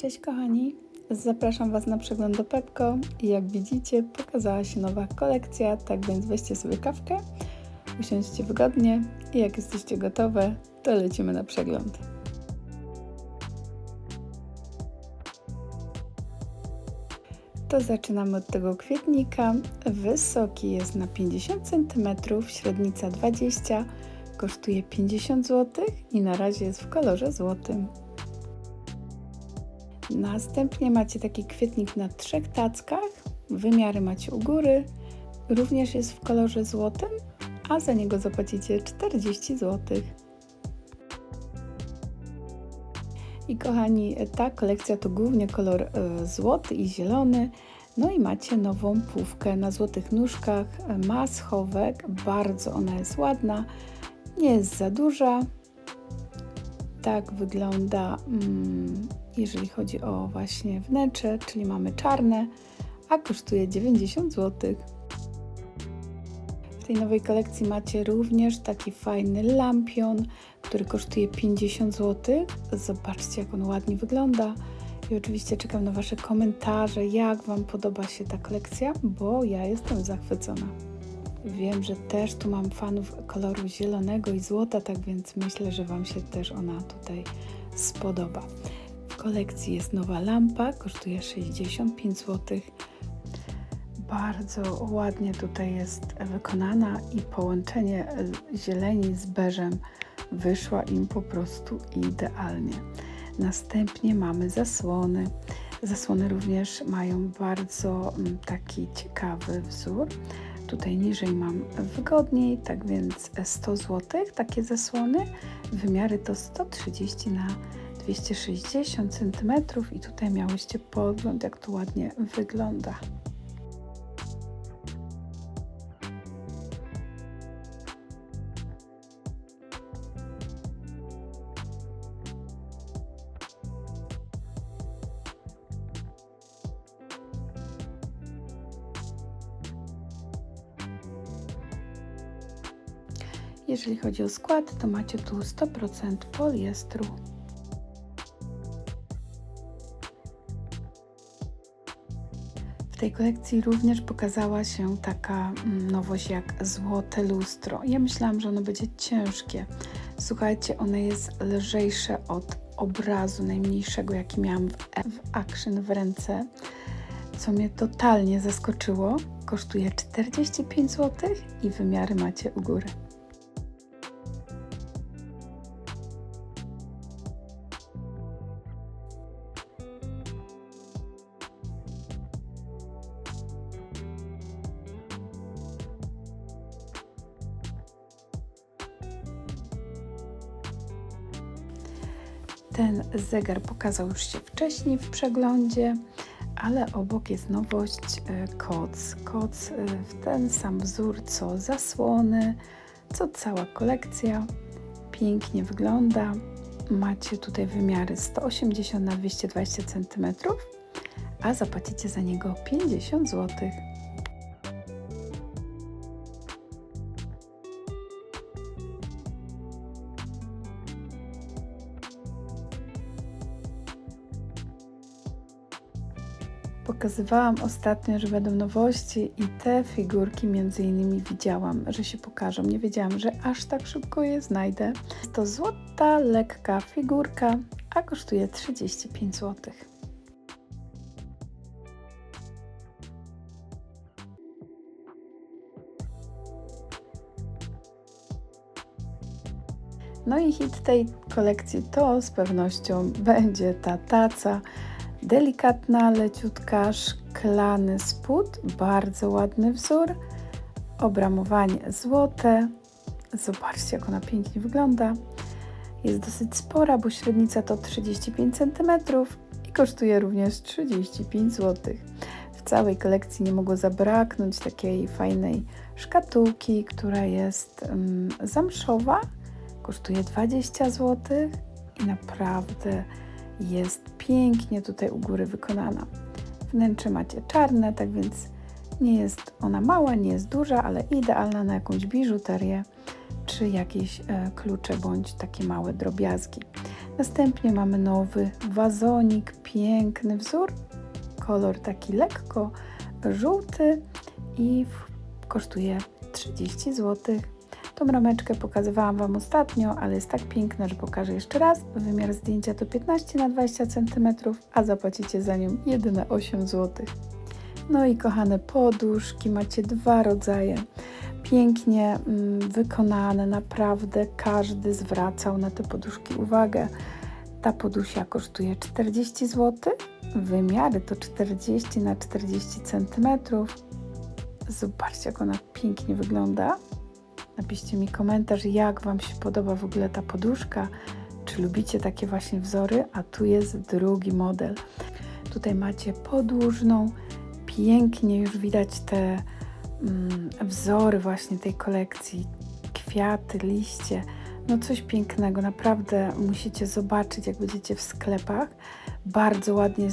Cześć kochani, zapraszam Was na przegląd do Pepko jak widzicie pokazała się nowa kolekcja, tak więc weźcie sobie kawkę, usiądźcie wygodnie i jak jesteście gotowe, to lecimy na przegląd. To zaczynamy od tego kwietnika. Wysoki jest na 50 cm, średnica 20 kosztuje 50 zł i na razie jest w kolorze złotym. Następnie macie taki kwietnik na trzech tackach. Wymiary macie u góry. Również jest w kolorze złotym, a za niego zapłacicie 40 zł. I kochani, ta kolekcja to głównie kolor e, złoty i zielony. No i macie nową płówkę na złotych nóżkach. Ma schowek, bardzo ona jest ładna. Nie jest za duża. Tak wygląda, mm, jeżeli chodzi o właśnie wnętrze, czyli mamy czarne, a kosztuje 90 zł. W tej nowej kolekcji macie również taki fajny lampion, który kosztuje 50 zł. Zobaczcie, jak on ładnie wygląda. I oczywiście czekam na Wasze komentarze, jak Wam podoba się ta kolekcja, bo ja jestem zachwycona. Wiem, że też tu mam fanów koloru zielonego i złota, tak więc myślę, że Wam się też ona tutaj spodoba. Kolekcji jest nowa lampa, kosztuje 65 zł. Bardzo ładnie tutaj jest wykonana i połączenie zieleni z beżem wyszła im po prostu idealnie. Następnie mamy zasłony. Zasłony również mają bardzo mm, taki ciekawy wzór. Tutaj niżej mam wygodniej, tak więc 100 zł takie zasłony. Wymiary to 130 na 260 cm i tutaj miałyście podgląd, jak to ładnie wygląda. Jeżeli chodzi o skład, to macie tu 100% poliestru. Tej kolekcji również pokazała się taka mm, nowość jak złote lustro. Ja myślałam, że ono będzie ciężkie. Słuchajcie, ono jest lżejsze od obrazu najmniejszego, jaki miałam w, w Action w ręce, co mnie totalnie zaskoczyło. Kosztuje 45 zł i wymiary macie u góry. Zegar pokazał już się wcześniej w przeglądzie, ale obok jest nowość e, koc. Koc e, w ten sam wzór co zasłony, co cała kolekcja. Pięknie wygląda. Macie tutaj wymiary 180 na 220 cm, a zapłacicie za niego 50 zł. Pokazywałam ostatnio, że będą nowości i te figurki między innymi widziałam, że się pokażą. Nie wiedziałam, że aż tak szybko je znajdę. To złota, lekka figurka, a kosztuje 35 zł. No i hit tej kolekcji to z pewnością będzie ta taca Delikatna, leciutka, szklany spód, bardzo ładny wzór, obramowanie złote. Zobaczcie, jak ona pięknie wygląda. Jest dosyć spora, bo średnica to 35 cm i kosztuje również 35 zł. W całej kolekcji nie mogło zabraknąć takiej fajnej szkatułki, która jest um, zamszowa, kosztuje 20 zł i naprawdę jest pięknie tutaj u góry wykonana. Wnętrze macie czarne, tak więc nie jest ona mała, nie jest duża, ale idealna na jakąś biżuterię czy jakieś e, klucze bądź takie małe drobiazgi. Następnie mamy nowy wazonik, piękny wzór, kolor taki lekko żółty i kosztuje 30 zł. Tą rameczkę pokazywałam Wam ostatnio, ale jest tak piękna, że pokażę jeszcze raz. Wymiar zdjęcia to 15 na 20 cm, a zapłacicie za nią jedyne 8 zł. No i kochane poduszki, macie dwa rodzaje. Pięknie mm, wykonane, naprawdę każdy zwracał na te poduszki uwagę. Ta podusia kosztuje 40 zł, wymiary to 40 na 40 cm. Zobaczcie, jak ona pięknie wygląda. Napiszcie mi komentarz, jak Wam się podoba w ogóle ta poduszka. Czy lubicie takie właśnie wzory? A tu jest drugi model. Tutaj macie podłużną. Pięknie już widać te mm, wzory właśnie tej kolekcji. Kwiaty, liście. No coś pięknego. Naprawdę musicie zobaczyć, jak będziecie w sklepach. Bardzo ładnie e,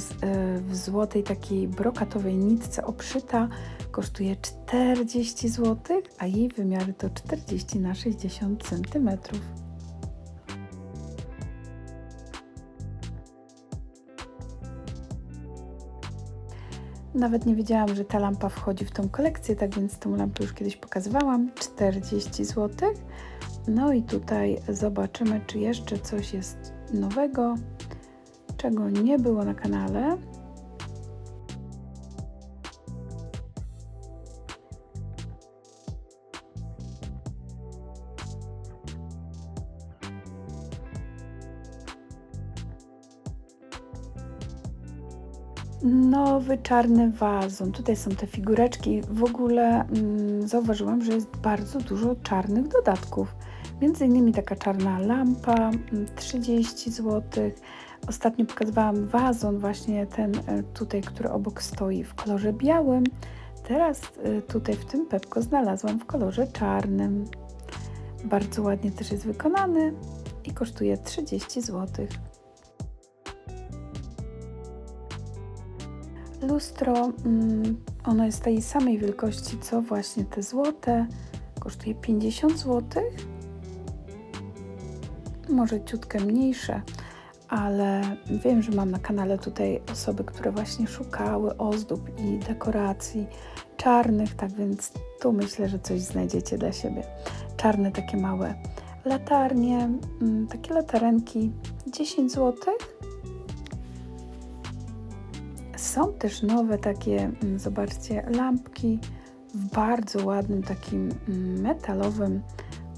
w złotej takiej brokatowej nitce obszyta. Kosztuje 40 zł, a jej wymiary to 40 na 60 cm. Nawet nie wiedziałam, że ta lampa wchodzi w tą kolekcję, tak więc tą lampę już kiedyś pokazywałam. 40 zł. No i tutaj zobaczymy, czy jeszcze coś jest nowego, czego nie było na kanale. Nowy czarny wazon. Tutaj są te figureczki. W ogóle mm, zauważyłam, że jest bardzo dużo czarnych dodatków. Między innymi taka czarna lampa, 30 zł. Ostatnio pokazywałam wazon, właśnie ten e, tutaj, który obok stoi w kolorze białym. Teraz e, tutaj w tym pepko znalazłam w kolorze czarnym. Bardzo ładnie też jest wykonany i kosztuje 30 zł. Lustro, mm, ono jest tej samej wielkości co właśnie te złote. Kosztuje 50 zł. Może ciutkę mniejsze, ale wiem, że mam na kanale tutaj osoby, które właśnie szukały ozdób i dekoracji czarnych, tak więc tu myślę, że coś znajdziecie dla siebie. Czarne takie małe latarnie, mm, takie latarenki 10 złotych są też nowe takie, mm, zobaczcie, lampki w bardzo ładnym takim mm, metalowym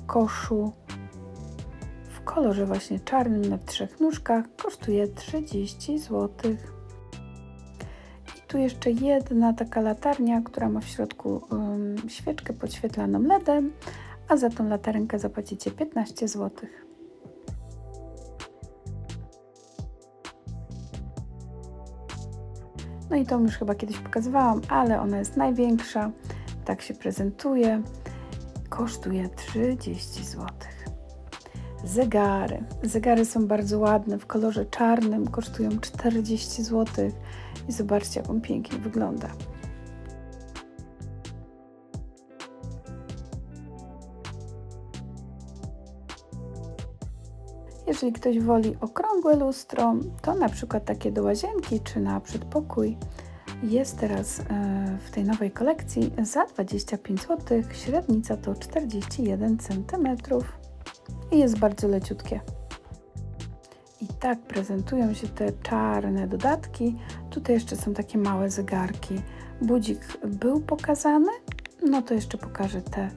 koszu w kolorze właśnie czarnym na trzech nóżkach. Kosztuje 30 zł. I tu jeszcze jedna taka latarnia, która ma w środku um, świeczkę podświetlaną LEDem, a za tą latarenkę zapłacicie 15 złotych. No i tą już chyba kiedyś pokazywałam, ale ona jest największa. Tak się prezentuje. Kosztuje 30 zł. Zegary. Zegary są bardzo ładne w kolorze czarnym, kosztują 40 zł. I zobaczcie, jak on pięknie wygląda. Jeżeli ktoś woli okrągłe lustro, to na przykład takie do łazienki czy na przedpokój jest teraz e, w tej nowej kolekcji za 25 zł. Średnica to 41 cm i jest bardzo leciutkie. I tak prezentują się te czarne dodatki. Tutaj jeszcze są takie małe zegarki. Budzik był pokazany, no to jeszcze pokażę te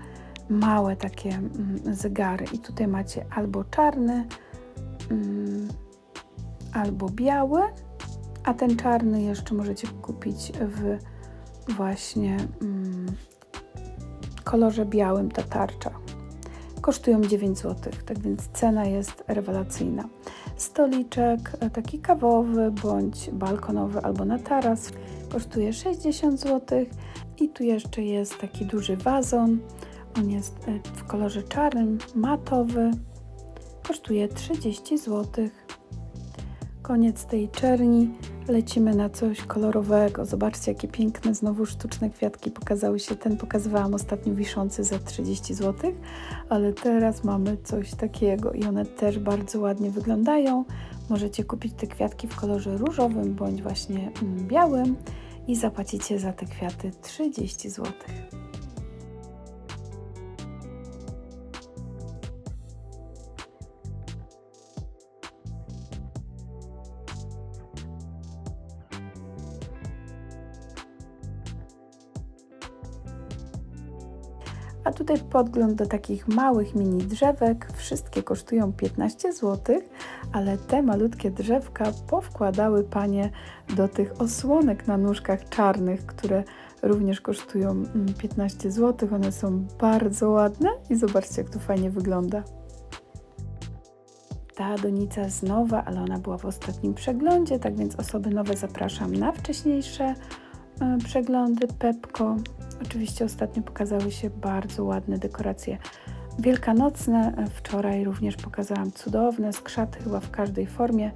małe takie mm, zegary. I tutaj macie albo czarny, albo biały, a ten czarny jeszcze możecie kupić w właśnie mm, kolorze białym, ta tarcza. Kosztują 9 zł, tak więc cena jest rewelacyjna. Stoliczek e, taki kawowy bądź balkonowy albo na taras kosztuje 60 zł i tu jeszcze jest taki duży wazon. On jest e, w kolorze czarnym, matowy kosztuje 30 zł. Koniec tej czerni. Lecimy na coś kolorowego. Zobaczcie, jakie piękne znowu sztuczne kwiatki pokazały się. Ten pokazywałam ostatnio wiszący za 30 zł, ale teraz mamy coś takiego i one też bardzo ładnie wyglądają. Możecie kupić te kwiatki w kolorze różowym bądź właśnie mm, białym i zapłacicie za te kwiaty 30 zł. A tutaj podgląd do takich małych mini drzewek. Wszystkie kosztują 15 zł, ale te malutkie drzewka powkładały panie do tych osłonek na nóżkach czarnych, które również kosztują mm, 15 zł. One są bardzo ładne i zobaczcie, jak to fajnie wygląda. Ta donica jest nowa, ale ona była w ostatnim przeglądzie, tak więc osoby nowe zapraszam na wcześniejsze przeglądy Pepko. Oczywiście ostatnio pokazały się bardzo ładne dekoracje wielkanocne. E, Wczoraj również pokazałam cudowne skrzaty chyba w każdej formie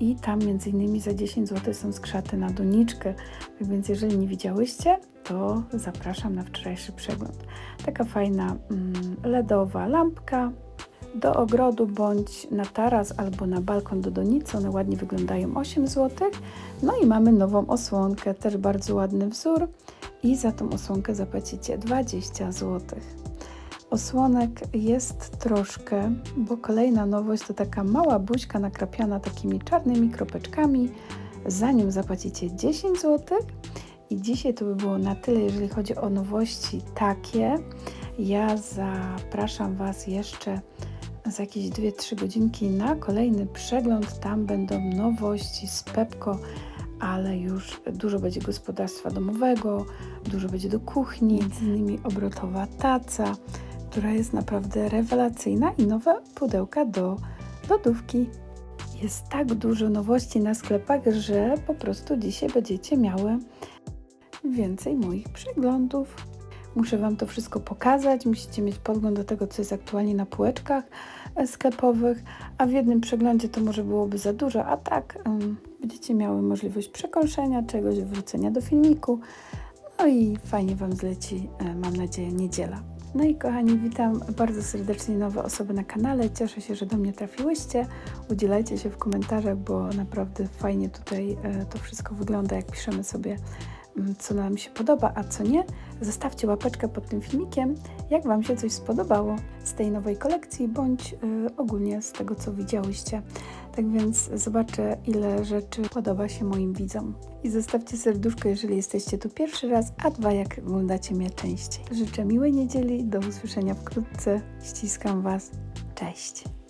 i tam między innymi za 10 zł są skrzaty na doniczkę. Tak więc jeżeli nie widziałyście, to zapraszam na wczorajszy przegląd. Taka fajna mm, LEDowa lampka do ogrodu bądź na taras albo na balkon do donicy. One ładnie wyglądają 8 zł. No i mamy nową osłonkę, też bardzo ładny wzór i za tą osłonkę zapłacicie 20 zł. Osłonek jest troszkę, bo kolejna nowość to taka mała buźka nakrapiana takimi czarnymi kropeczkami. Za nią zapłacicie 10 zł. I dzisiaj to by było na tyle, jeżeli chodzi o nowości takie. Ja zapraszam Was jeszcze za jakieś 2-3 godzinki na kolejny przegląd. Tam będą nowości z Pepko, ale już dużo będzie gospodarstwa domowego, dużo będzie do kuchni, między innymi obrotowa taca, która jest naprawdę rewelacyjna i nowe pudełka do lodówki. Jest tak dużo nowości na sklepach, że po prostu dzisiaj będziecie miały więcej moich przeglądów. Muszę Wam to wszystko pokazać, musicie mieć podgląd do tego, co jest aktualnie na półeczkach e, sklepowych, a w jednym przeglądzie to może byłoby za dużo, a tak będziecie miały możliwość przekąszenia czegoś, wrócenia do filmiku, no i fajnie Wam zleci, e, mam nadzieję, niedziela. No i kochani, witam bardzo serdecznie nowe osoby na kanale. Cieszę się, że do mnie trafiłyście. Udzielajcie się w komentarzach, bo naprawdę fajnie tutaj e, to wszystko wygląda, jak piszemy sobie co nam się podoba, a co nie. Zostawcie łapeczkę pod tym filmikiem, jak Wam się coś spodobało z tej nowej kolekcji, bądź y, ogólnie z tego, co widziałyście. Tak więc zobaczę, ile rzeczy podoba się moim widzom. I zostawcie serduszko, jeżeli jesteście tu pierwszy raz, a dwa, jak oglądacie mnie częściej. Życzę miłej niedzieli, do usłyszenia wkrótce. Ściskam Was. Cześć!